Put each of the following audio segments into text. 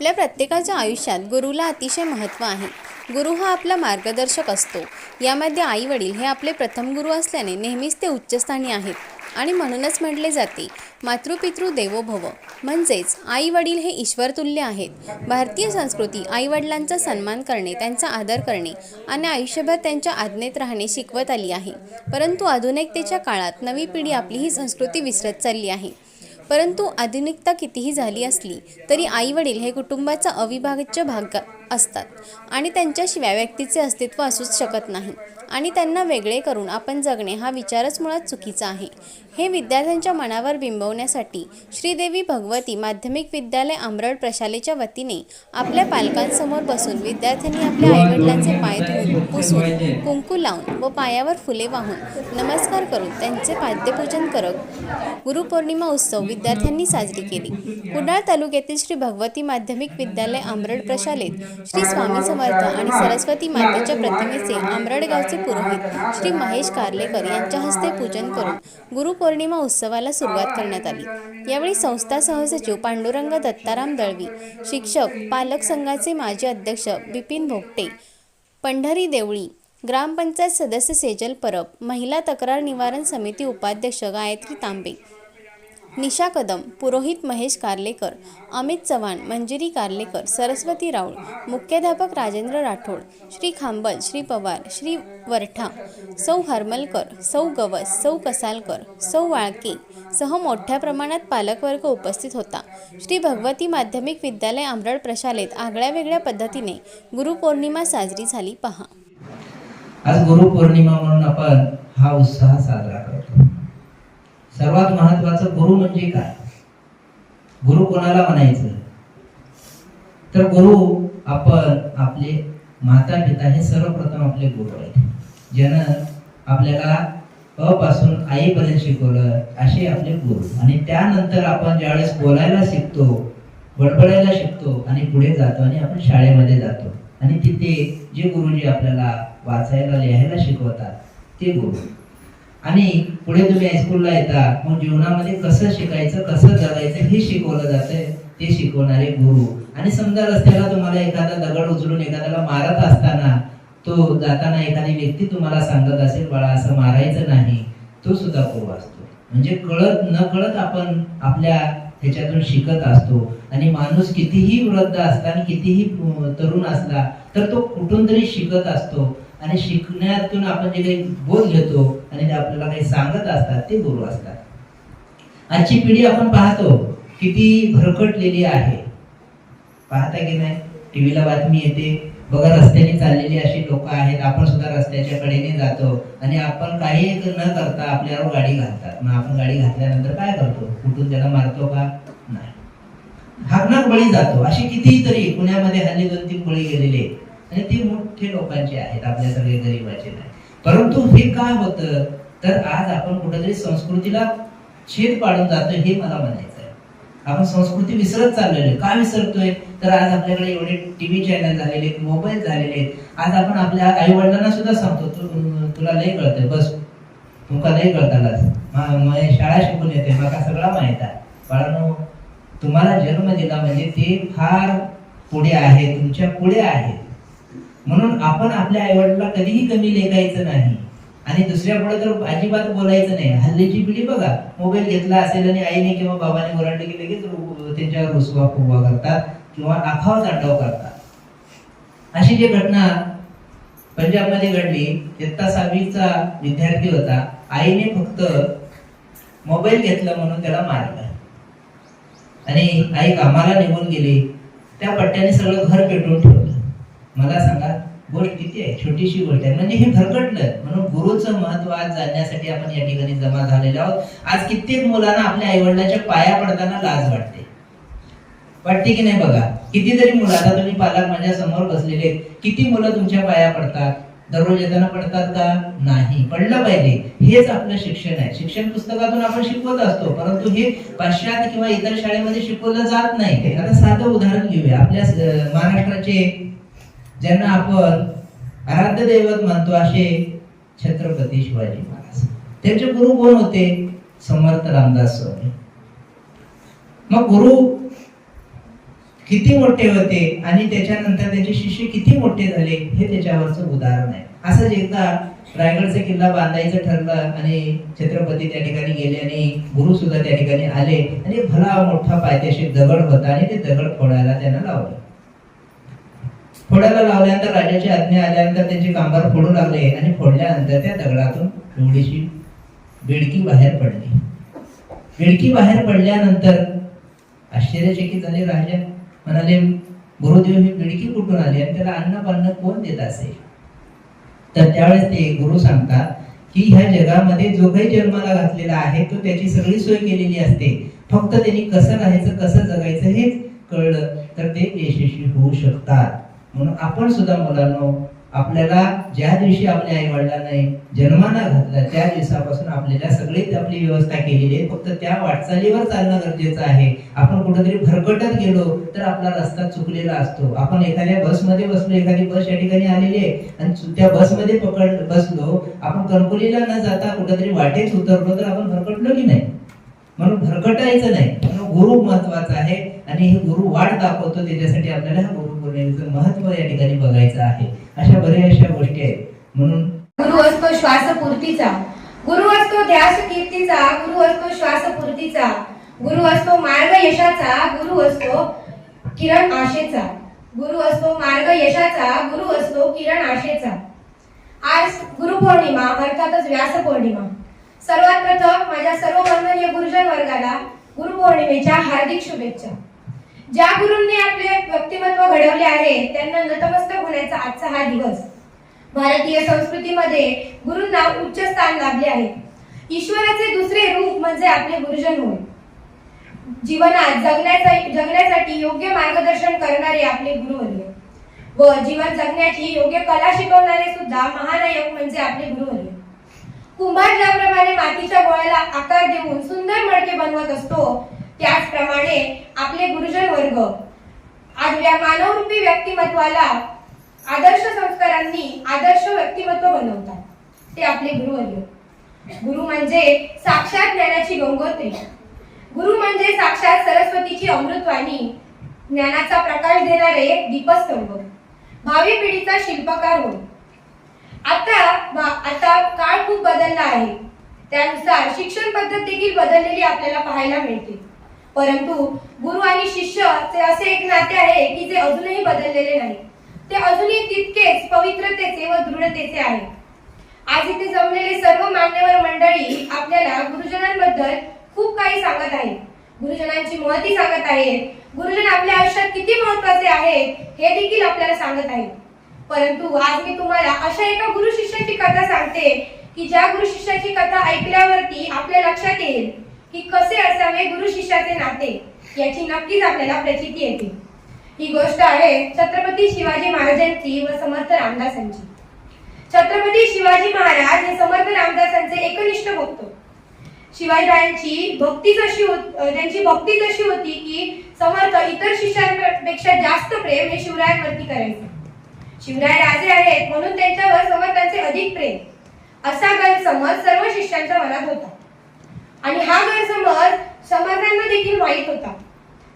आपल्या प्रत्येकाच्या आयुष्यात गुरुला अतिशय महत्त्व आहे. गुरु हा आपला मार्गदर्शक असतो. यामध्ये आई वडील हे आपले प्रथम गुरु असल्याने नेहमीच ते उच्चस्थानी आहेत आणि म्हणूनच म्हटले जाते मातृपितृ देवो भव म्हणजेच आई वडील हे ईश्वरतुल्य आहेत. भारतीय संस्कृती आई वडिलांचा सन्मान करणे त्यांचा आदर करणे आणि आयुष्यभर त्यांच्या आज्ञेत राहणे शिकवत आली आहे. परंतु आधुनिकतेच्या काळात नवी पिढी आपली ही संस्कृती विसरत चालली आहे. परंतु आधुनिकता कितीही झाली असली तरी आईवडील हे कुटुंबाचा अविभाज्य भाग असतात आणि त्यांच्याशिवाय व्यक्तीचे अस्तित्व असूच शकत नाही. आणि त्यांना वेगळे करून आपण जगणे हा विचारच मुळात चुकीचा आहे. हे विद्यार्थ्यांच्या मनावर बिंबवण्यासाठी श्रीदेवी भगवती माध्यमिक विद्यालय आंबरड प्रशालेच्या वतीने आपल्या पालकांसमोर बसून विद्यार्थ्यांनी आपल्या आईवडिलांचे पाय धुवून पुसून कुंकू लावून व पायावर फुले वाहून नमस्कार करून त्यांचे पाद्यपूजन करत गुरुपौर्णिमा उत्सव विद्यार्थ्यांनी साजरी केली. कुडाळ तालुक्यातील श्री भगवती माध्यमिक विद्यालय आंबरड प्रशालेत श्री स्वामी समर्थ आणि सरस्वती मातेच्या प्रतिमेचे आंबरडगावचे पुरोहित श्री महेश कार्लेकर यांच्या हस्ते पूजन करून गुरुपौर्णिमा उत्सवाला सुरुवात करण्यात आली. यावेळी संस्था सहसचिव पांडुरंग दत्ताराम दळवी शिक्षक पालक संघाचे माजी अध्यक्ष बिपिन भोगटे पंढरी देवळी ग्रामपंचायत सदस्य सेजल परब महिला तक्रार निवारण समिती उपाध्यक्ष गायत्री तांबे निशा कदम पुरोहित महेश कार्लेकर अमित चव्हाण मंजिरी कार्लेकर सरस्वती राऊळ मुख्याध्यापक राजेंद्र राठोड श्री खांबल श्री पवार श्री वरठा सौ हरमलकर सौ गवस सौ कसालकर सौ वाळके सह मोठ्या प्रमाणात पालकवर्ग उपस्थित होता. श्री भगवती माध्यमिक विद्यालय आंबरड प्रशालेत आगळ्या वेगळ्या पद्धतीने गुरुपौर्णिमा साजरी झाली. पहा. आज गुरुपौर्णिमा म्हणून आपण हा उत्साह साजरा करतो. सर्वात महत्वाचं गुरु म्हणजे काय? गुरु कोणाला म्हणायचं? तर गुरु आपण आपले माता पिता हे सर्वप्रथम आपले गुरु आहेत. ज्यानं आपल्याला अपासून पासून आईपर्यंत शिकवलं असे आपले गुरु. आणि त्यानंतर आपण ज्यावेळेस बोलायला शिकतो बडबडायला शिकतो आणि पुढे जातो आणि आपण शाळेमध्ये जातो. आणि तिथे जे गुरुजी आपल्याला वाचायला लिहायला शिकवतात ते गुरु. आणि पुढे तुम्ही हायस्कूलला येता मग जीवनामध्ये कसं शिकायचं कसं जगायचं हे शिकवलं जातं ते शिकवणारे गुरु. आणि समजा रस्त्याला तुम्हाला एखादा दगड उचलून एखाद्याला मारत असताना तो जाताना एखादी व्यक्ती तुम्हाला सांगत असेल बाळा असं मारायचं नाही. तो सुद्धा गुरु असतो म्हणजे कळत न कळत आपण आपल्या ह्याच्यातून शिकत असतो. आणि माणूस कितीही वृद्ध असला आणि कितीही तरुण असला तर तो कुठून तरी शिकत असतो. आणि शिकण्यातून आपण जे काही बोध घेतो आणि ते आपल्याला काही सांगत असतात ते गुरु असतात. आजची पिढी आपण पाहतो किती भरकटलेली आहे. पाहता की नाही? टीव्हीला बातमी येते. बघा रस्त्याने चाललेली अशी लोक आहेत. आपण सुद्धा रस्त्याच्या कडेने जातो आणि आपण काही न करता आपल्यावर गाडी घालतात. मग आपण गाडी घातल्यानंतर काय करतो? कुठून त्याला मारतो का? नाही. हाकनाक बळी जातो. अशी कितीतरी पुण्यामध्ये हल्ली दोन तीन बळी गेलेले आहेत. आणि ते मोठे लोकांचे आहेत आपल्या सगळे गरीबाचे नाही. परंतु हे काय होतं? तर आज आपण कुठेतरी संस्कृतीला छेद पाडून जातोय हे मला म्हणायचं आहे आपण संस्कृती विसरत चाललेलो आहे. का विसरतोय? तर आज आपल्याकडे एवढे टीव्ही चॅनल झालेले आहेत मोबाईल झालेले आहेत. आज आपण आपल्या आई वडिलांना सुद्धा सांगतो तू तुला लय कळतंय बस. तुमका लय कळतालाच शाळा शिकून येते मला सगळा माहीत आहे. बाळांनो तुम्हाला जन्म दिला म्हणजे ते फार पुढे आहे तुमच्यापुढे आहे. म्हणून आपण आपल्या आईवडिला कधीही कमी लेखायचं नाही. आणि दुसऱ्या पुढे तर अजिबात बोलायचं नाही. हल्लीची पिढी बघा मोबाईल घेतला असेल आणि आईने किंवा बाबाने ओरडले की लगेच त्यांच्यावर रुसवा फुगवा करतात किंवा आखाव तांडव करतात. अशी जी घटना पंजाबमध्ये घडली इयत्ता सहावीचा विद्यार्थी होता. आईने फक्त मोबाईल घेतला म्हणून त्याला मारलं. आणि आई कामाला निघून गेली. त्या पट्ट्याने सगळं घर पेटवून ठेवलं. मला सांगा गोष्ट किती आहे? छोटीशी गोष्ट आहे. म्हणजे हे भरकटलं. म्हणून गुरुचं महत्त्व आज जाणण्यासाठी आपण या ठिकाणी जमा झालेलो आहोत. आज कित्येक मुलांना आपल्या आईवडिलांच्या पाया पडताना लाज वाटते. वाटते की नाही बघा? कितीतरी मुलं आता तुम्ही पालक माझ्यासमोर बसलेले आहेत. किती मुलं तुमच्या पाया पडतात? दररोज येताना पडतात का? नाही. पडलं पाहिजे. हेच आपलं शिक्षण आहे. शिक्षण पुस्तकातून आपण शिकवत असतो. परंतु हे पाश्चात्य किंवा इतर शाळेमध्ये शिकवलं जात नाही. आता साधं उदाहरण घेऊया. आपल्या महाराष्ट्राचे ज्यांना आपण आराध्य दैवत मानतो असे छत्रपती शिवाजी महाराज. त्यांचे गुरु कोण होते? समर्थ रामदास स्वामी. मग गुरु किती मोठे होते आणि त्याच्यानंतर त्यांचे शिष्य किती मोठे झाले हे त्याच्यावरचं उदाहरण आहे. असंच एकदा रायगडचा किल्ला बांधायचं ठरलं आणि छत्रपती त्या ठिकाणी गेले आणि गुरु सुद्धा त्या ठिकाणी आले आणि भला मोठा पायथ्याशी दगड होता आणि ते दगड फोडायला त्यांना लावलं. फोडायला लावल्यानंतर राजाची आज्ञा आल्यानंतर त्यांचे कामगार फोडू लागले आणि फोडल्यानंतर त्या दगडातून एवढीशी बेडकी बाहेर पडली. बेडकी बाहेर पडल्यानंतर आश्चर्यचकित झाले. राजा म्हणाले गुरुदेव ही बेडकी कुठून आली आणि त्याला अन्न पान्न कोण देत असेल तर त्यावेळेस ते गुरु सांगतात की ह्या जगामध्ये जो काही जन्माला घातलेला आहे तो त्याची सगळी सोय केलेली असते. फक्त त्यांनी कसं राहायचं कसं जगायचं हेच कळलं तर ते यशस्वी होऊ शकतात. म्हणून आपण सुद्धा मुलांनो आपल्याला ज्या दिवशी आपल्या आई वडिलांनी जन्माला घातला त्या दिवसापासून आपल्याला सगळीच आपली व्यवस्था केलेली आहे. फक्त त्या वाटचालीवर चालणं गरजेचं आहे. आपण कुठेतरी भरकटत गेलो तर आपला रस्ता चुकलेला असतो. आपण एखाद्या बसमध्ये बसलो एखादी बस या ठिकाणी आलेली आहे आणि त्या बसमध्ये पकड बसलो आपण कणकोलीला न जाता कुठेतरी वाटेत उतरलो तर आपण भरकटलो की नाही? म्हणून भरकटायचं नाही. म्हणून गुरु महत्त्वाचा आहे आणि हे गुरु वाट दाखवतो त्याच्यासाठी आपल्याला हा गुरु पौर्णिमेचं महत्त्व या ठिकाणी बघायचं आहे. अशा बऱ्याचशा गोष्टी आहेत. म्हणून गुरु असतो श्वासपूर्तीचा. गुरु असतो ध्यास कीर्तीचा गुरु असतो श्वासपूर्तीचा. गुरु असतो मार्ग यशाचा गुरु असतो किरण आशेचा. गुरु असतो मार्ग यशाचा गुरु असतो किरण आशेचा. आज गुरुपौर्णिमा अर्थातच व्यास पौर्णिमा सर्वात प्रथम माझ्या सर्व वंदनीय गुरुजन वर्गाला गुरुपौर्णिमेच्या हार्दिक शुभेच्छा. ज्या गुरूंनी आपले व्यक्तिमत्व घडवले आहे त्यांना नतमस्तक होण्याचा आजचा हा दिवस. भारतीय संस्कृतीमध्ये गुरूंना उच्च स्थान लाभले आहे. ईश्वराचे दुसरे रूप म्हणजे आपले गुरुजन होय. जीवनात जगण्याचा जगण्यासाठी योग्य मार्गदर्शन करणारे आपले गुरुवर्य व जीवन जगण्याची योग्य कला शिकवणारे सुद्धा महानायक म्हणजे आपले गुरुवर्य कुंभार ज्याप्रमाणे मातीच्या गोळ्याला आकार देऊन सुंदर मडके बनवत असतो त्याचप्रमाणे आपले गुरुजन वर्ग आज या मानवरूपी व्यक्तिमत्वाला आदर्श संस्कारांनी आदर्श व्यक्तिमत्व बनवतात. ते आपले गुरुवर्ग. गुरु म्हणजे साक्षात ज्ञानाची गंगोत्री. गुरु म्हणजे साक्षात सरस्वतीची अमृतवाणी. ज्ञानाचा प्रकाश देणारे दीपस्तंभ. भावी पिढीचा शिल्पकार होय. आता आता काळ खूप बदलला आहे. त्यानुसार शिक्षण पद्धत देखील बदललेली आपल्याला पाहायला मिळते. परंतु गुरु आणि शिष्य ते असे एक नाते आहे की जे अजूनही बदललेले नाही. ते अजूनही तितकेच पवित्रतेचे व दृढतेचे आहे. आज इथे जमलेले सर्व मान्यवर मंडळी आपल्याला गुरुजनांबद्दल खूप काही सांगत आहे गुरुजनांची महती सांगत आहेत. गुरुजन आपल्या आयुष्यात किती महत्त्वाचे आहेत हे देखील आपल्याला सांगत आहे परंतु आज मी तुम्हाला अशा एका गुरु शिष्याची कथा सांगते की ज्या गुरु शिष्याची कथा ऐकल्यावरती आपल्या लक्षात येईल. की कसे असावे गुरु शिष्याचे नाते याची नक्कीच आपल्याला प्रचिती येते. ही गोष्ट आहे छत्रपती शिवाजी महाराजांची व समर्थ रामदासांची. छत्रपती शिवाजी महाराज हे समर्थ रामदासांचे एकनिष्ठ भक्त. शिवाजीरायांची भक्ती कशी त्यांची भक्ती जशी होती की समर्थ इतर शिष्यांपेक्षा जास्त प्रेम हे शिवरायांवरती करायचे. शिवराय राजे आहेत म्हणून त्यांच्यावर समर्थांचे अधिक प्रेम. असा गैरसमज सर्व शिष्यांच्या मनात होता. आणि हा गैरसमज समर्थांना देखील माहीत होता.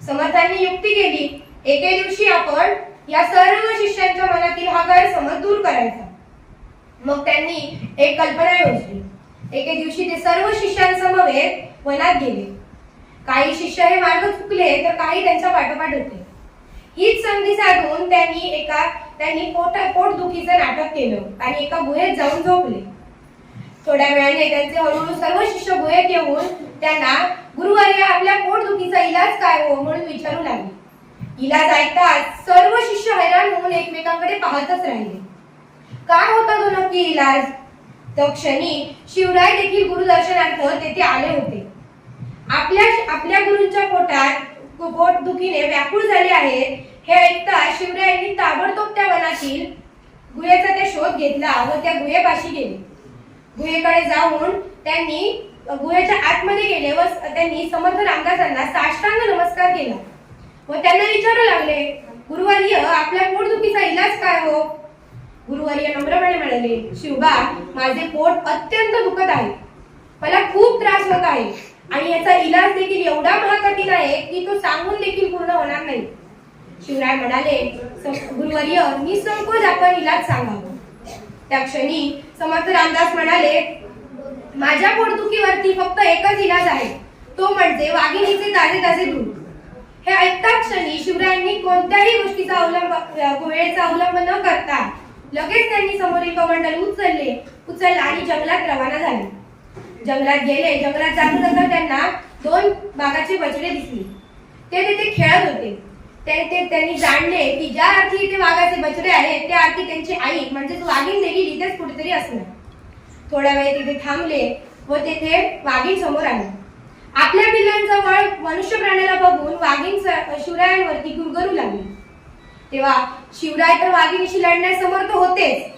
समर्थांनी युक्ती केली. एके दिवशी आपण या सर्व शिष्यांच्या मनातील हा गैरसमज दूर करायचा. मग त्यांनी एक कल्पना योजली. एके दिवशी ते सर्व शिष्यांसमवेत वनात गेले. काही शिष्य हे मार्ग चुकले तर काही त्यांच्या पाठोपाठ होते. हीच संधी साधून त्यांनी एका त्यांनी पोट पोटदुखीचं नाटक केलं आणि एका गुहेत जाऊन झोपले. थोड्या वेळाने त्यांचे हळूहळू सर्व शिष्य गुहेत येऊन त्यांना गुरुवर्य आपल्या पोटदुखीचा इलाज काय हो म्हणून विचारू लागले. इलाज ऐकताच सर्व शिष्य हैराण होऊन एकमेकांकडे पाहतच राहिले. काय होता तो नक्की इलाज? तर क्षणी शिवराय देखील गुरुदर्शनार्थ तेथे आले होते. आपल्या आपल्या गुरूंच्या पोटात पोट दुखीने व्याकुळ झाले आहेत हे ऐकता शिवरायांनी ताबडतोब त्या वनातील गुहेचा ते शोध घेतला व त्या गुहेपाशी गेले. गुहेकडे जाऊन त्यांनी गुहेच्या आतमध्ये गेले व त्यांनी समर्थ रामदासांना साष्टांग नमस्कार केला. व त्यांना विचारू लागले गुरुवर्य आपल्या पोटदुखीचा इलाज काय हो? गुरुवर्य नम्रपणे म्हणाले शिवबा माझे पोट अत्यंत दुखत आहे. मला खूप त्रास होत आहे आणि याचा इलाज देखील एवढा महाकठीण आहे की तो सांगून देखील पूर्ण होणार नाही. शिवराय म्हणाले "स- गुरुवर्य निसंकोच आपण इलाज सांगावं. त्या क्षणी समर्थ रामदास म्हणाले माझ्या पोटदुखीवरती फक्त एकच इलाज आहे. तो म्हणजे वाघिणीचे ताजे ताजे दूध. हे ऐकता क्षणी शिवरायांनी कोणत्याही गोष्टीचा अवलंब वेळेचा अवलंब न करता लगेच त्यांनी समोरील कमंडल उचलले उचलला आणि जंगलात रवाना झाले. जंगलात गेले जंगलात जाता जाता त्यांना दोन बागाचे बछडे दिसले. ते तिथे खेळत होते. ते ते त्यांनी जाणले की ज्या अर्थी ते वाघाचे बछडे आहेत त्या अर्थी त्यांची आई म्हणजेच वाघीण देवी तिथेच कुठेतरी असणार. थोड्या वेळ तिथे थांबले व तेथे वाघीण समोर आली. आपल्या पिल्लांजवळ मनुष्य प्राण्याला बघून वाघीण शिवरायांवरती गुरगरू लागली. तेव्हा शिवराय तर वाघिणीशी लढण्यास समर्थ होतेच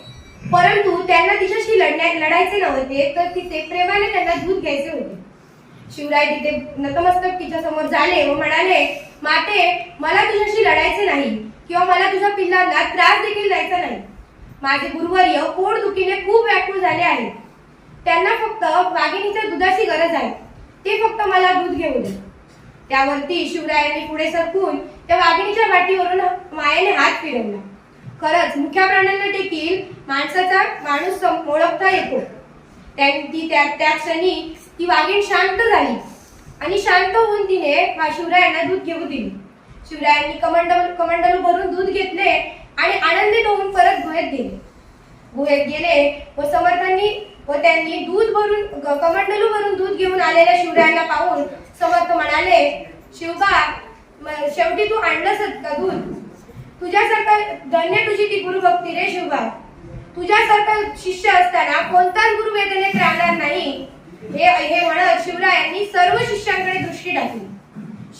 परंतु त्यांना तिच्याशी लढण्या लढायचे नव्हते तर तिथे प्रेमाने त्यांना दूध घ्यायचे होते. शिवराय तिथे नतमस्तक तिच्या समोर झाले व म्हणाले माते मला तुझ्याशी लढायचे नाही किंवा मला तुझ्या पिल्लांना त्रास देखील द्यायचा नाही. माझे गुरुवर्य पोट दुखीने खूप व्याकुळ झाले आहेत त्यांना फक्त वाघिणीच्या दुधाची गरज आहे. ते फक्त मला दूध घेऊ दे. त्यावरती शिवरायांनी पुढे सरकून त्या वाघिणीच्या वाटीवरून मायाने हात फिरवला. खरंच मुख्या प्राण्यांना देखील माणसाचा माणूस ओळखता येतो. त्या- ती त्या त्या क्षणी ती वाघीण शांत झाली आणि शांत होऊन तिने शिवरायांना दूध घेऊ दिली. शिवरायांनी कमंडल कमंडल भरून दूध घेतले आणि आनंदित होऊन परत गुहेत गेले. गुहेत गेले व समर्थांनी व त्यांनी दूध भरून ग- कमंडलू भरून दूध घेऊन आलेल्या शिवरायांना पाहून समर्थ म्हणाले शिवबा शेवटी तू आणलंस का दूध? तुझ्यासारखं धन्य तुझी ती गुरुभक्ती रे शिवबा. तुझ्यासारखा शिष्य असताना कोणताच गुरु वेदनेत राहणार नाही. हे हे म्हणत शिवरायांनी सर्व शिष्यांकडे दृष्टी टाकली.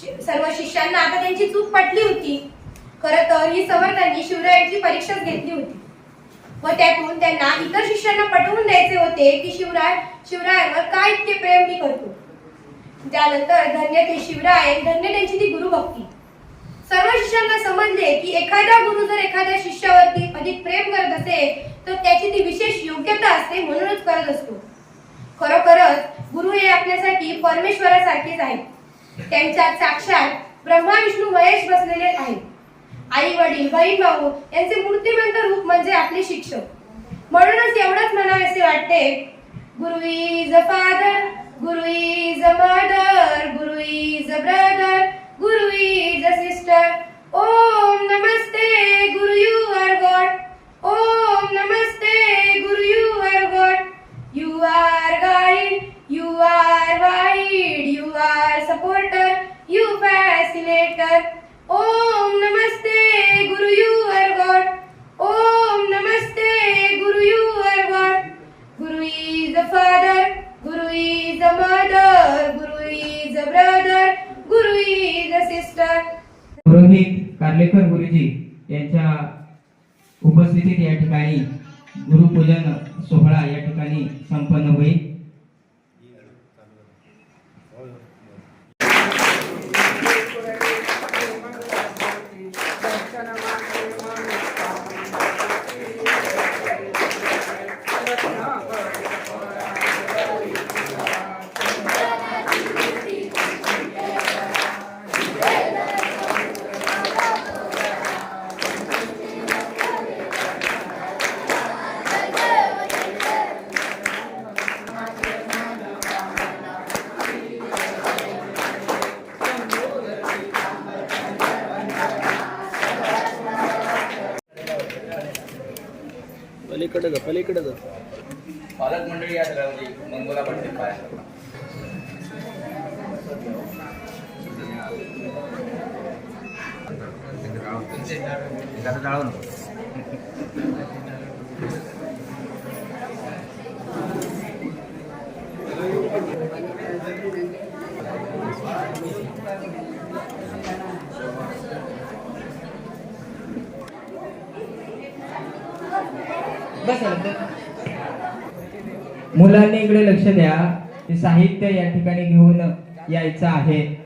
शि- सर्व शिष्यांना आता त्यांची चूक पटली होती. खरं तर ही समर्थांनी शिवरायांची परीक्षाच घेतली होती. व त्यातून त्यांना इतर शिष्यांना पटवून द्यायचे होते की शिवराय शिवरायांवर काय इतके प्रेम मी करतो? त्यानंतर धन्य ते शिवराय धन्य त्यांची ती गुरुभक्ती. सर्व शिष्यांना समजले की एखादा गुरु जर एखाद्या शिष्यावरती अधिक प्रेम करत असेल तर त्याची ती विशेष योग्यता असते म्हणूनच करत असतो. खरोखरच गुरु हे आपल्यासाठी परमेश्वरासारखेच आहेत. त्यांच्यात साक्षात ब्रह्मा विष्णू महेश बसलेले आहेत. आई वडील बहीण भाऊ यांचे मूर्तिमंत रूप म्हणजे आपले शिक्षक. म्हणूनच एवढंच म्हणावेसे वाटते. Guru is a father guru is a mother guru is a brother guru is a sister Om namaste guru you are God Karlekar गुरुजी यांच्या उपस्थितीत या ठिकाणी गुरुपूजन सोहळा या ठिकाणी संपन्न होईल. पलीकडे जा पलीकडे जा. पालक मंडळी या सगळ्या म्हणजे मंगोला पडते पाया जाळू नको मुलांनी इकडे लक्ष द्या. ते साहित्य या ठिकाणी घेऊन यायचं आहे.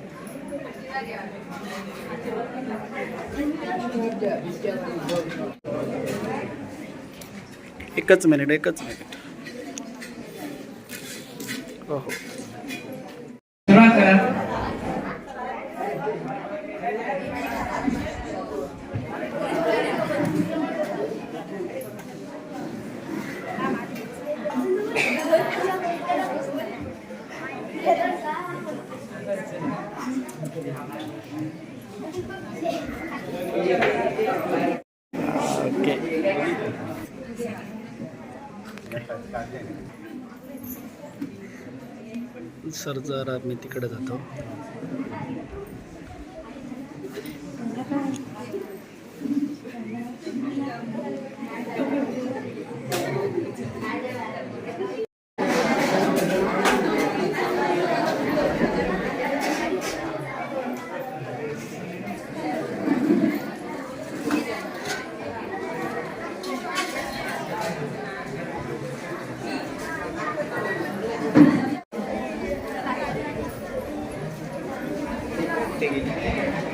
एकच मिनिट एकच मिनिट. हो हो. सर जरा मी तिकडे जातो. 되기 때문에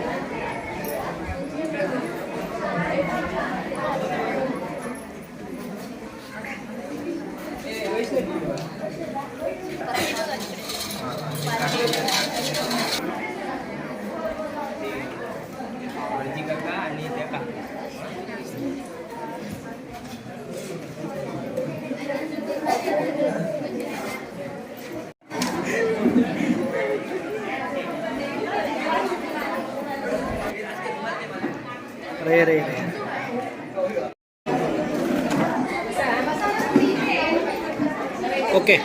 ¿O qué?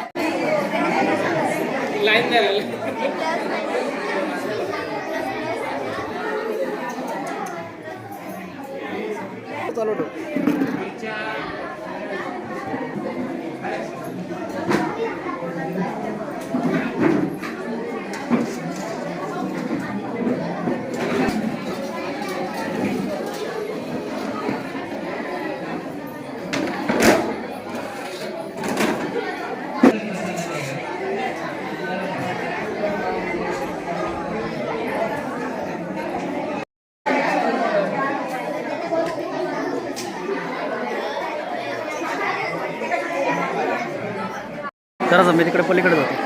जरा मी तिकडे पलीकडे जातो.